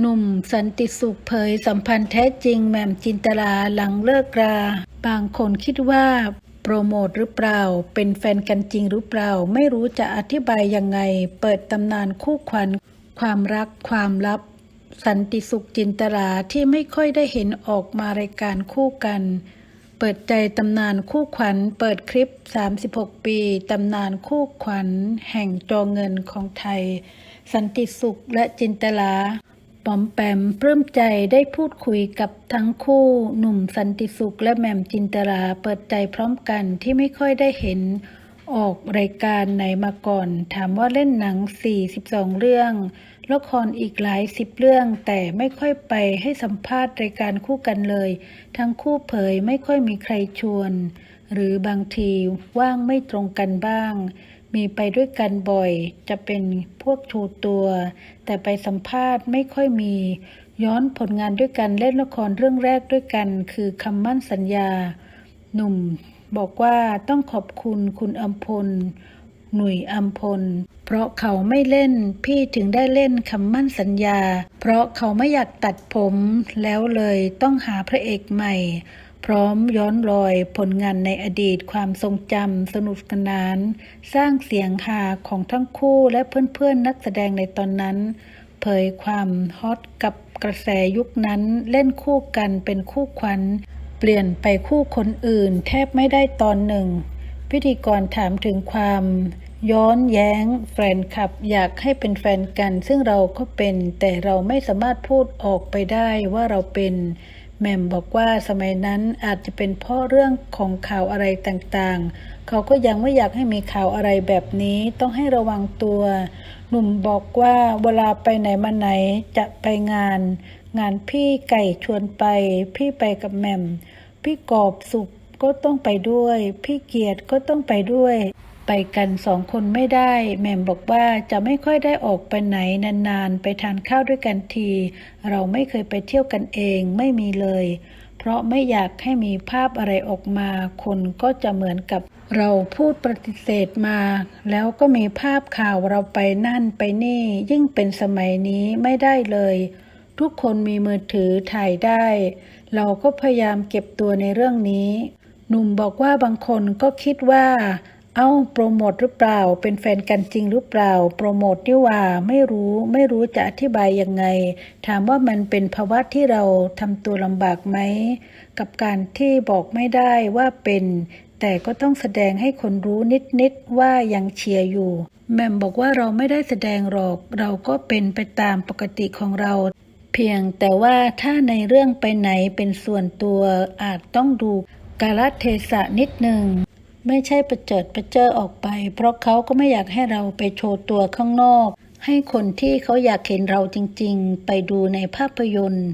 หนุ่มสันติสุขเผยสัมพันธ์แท้จริงแหม่มจินตลาหลังเลิกรา บางคนคิดว่า โปรโมทหรือเปล่า เป็นแฟนกันจริงหรือเปล่า ไม่รู้จะอธิบายยังไง เปิดตำนานคู่ขวัญ ความรักความลับ สันติสุขจินตลาที่ไม่ค่อยได้เห็นออกมารายการคู่กัน เปิดใจตำนานคู่ขวัญ เปิดคลิป 36 ปีตำนานคู่ขวัญ แห่งจอเงินของไทย สันติสุขและจินตลา ปอมแปมปลื้มใจได้พูดคุยกับทั้งคู่หนุ่มสันติสุขและแหม่มจินตลาเปิดใจพร้อมกันที่ไม่ค่อยได้เห็นออกรายการไหนมาก่อน ถามว่าเล่นหนัง 42 เรื่อง ละครอีกหลายสิบเรื่อง แต่ไม่ค่อยไปให้สัมภาษณ์รายการคู่กันเลย ทั้งคู่เผยไม่ค่อยมีใครชวน หรือบางทีว่างไม่ตรงกันบ้าง มีไปด้วยกันบ่อย จะเป็นพวกชว์ตัว แต่ไปสัมภาษณ์ไม่ค่อยมี ย้อนผลงานด้วยกันเล่นละครเรื่องแรกด้วยกัน คือคำมั่นสัญญา หนุ่ม บอกว่าต้องขอบคุณคุณอัมพล หนุ่ยอัมพล เพราะเขาไม่เล่นพี่ถึงได้เล่นคำมั่นสัญญา เพราะเขาไม่อยากตัดผมแล้วเลยต้องหาพระเอกใหม่ พร้อมย้อนรอยผลงานในอดีตความทรงจำสนุกสนาน สร้างเสียงฮาของทั้งคู่และเพื่อนๆนักแสดงในตอนนั้น เผยความฮอตกับกระแสยุคนั้นเล่นคู่กันเป็นคู่ขวัญ เปลี่ยนไปคู่คนอื่นแทบไม่ได้ตอนหนึ่ง พิธีกรถามถึงความ ย้อนแย้งแฟนคลับอยากให้เป็นแฟนกัน ซึ่งเราก็เป็น แต่เราไม่สามารถพูดออกไปได้ว่าเราเป็น แหม่มบอกว่าสมัยนั้นอาจจะเป็นเพราะเรื่องของข่าวอะไรต่างๆ เขาก็ยังไม่อยากให้มีข่าวอะไรแบบนี้ต้องให้ระวังตัว หนุ่มบอกว่าเวลาไปไหนมาไหนจะไปงาน งานพี่ไก่ชวนไป พี่ไปกับแหม่ม พี่กอบสุขก็ต้องไปด้วย พี่เกียรติก็ต้องไปด้วย ไปกันสองคนไม่ได้ แหม่มบอกว่าจะไม่ค่อยได้ออกไปไหนนานๆ ไปทานข้าวด้วยกันที เราไม่เคยไปเที่ยวกันเองไม่มีเลย เพราะไม่อยากให้มีภาพอะไรออกมา คนก็จะเหมือนกับเราพูดปฏิเสธมา แล้วก็มีภาพข่าวเราไปนั่นไปนี่ ยิ่งเป็นสมัยนี้ไม่ได้เลย ทุกคนมีมือถือถ่ายได้ เราก็พยายามเก็บตัวในเรื่องนี้ หนุ่มบอกว่าบางคนก็คิดว่า เอ้าโปรโมทหรือเปล่า เป็นแฟนกันจริงหรือเปล่า โปรโมทนี่ว่าไม่รู้ไม่รู้จะอธิบายยังไง ถามว่ามันเป็นภาวะที่เราทำตัวลำบากไหม กับการที่บอกไม่ได้ว่าเป็น แต่ก็ต้องแสดงให้คนรู้นิดๆว่ายังเชียร์อยู่แหม่มบอกว่าเราไม่ได้แสดงหรอก เราก็เป็นไปตามปกติของเรา เพียงแต่ว่าถ้าในเรื่องไปไหนเป็นส่วนตัวอาจต้องดูกาลเทศะนิดหนึ่ง ไม่ใช่ประเจิดประเจ้อออกไป เพราะเขาก็ไม่อยากให้เราไปโชว์ตัวข้างนอก ให้คนที่เขาอยากเห็นเราจริงๆ ไปดูในภาพยนตร์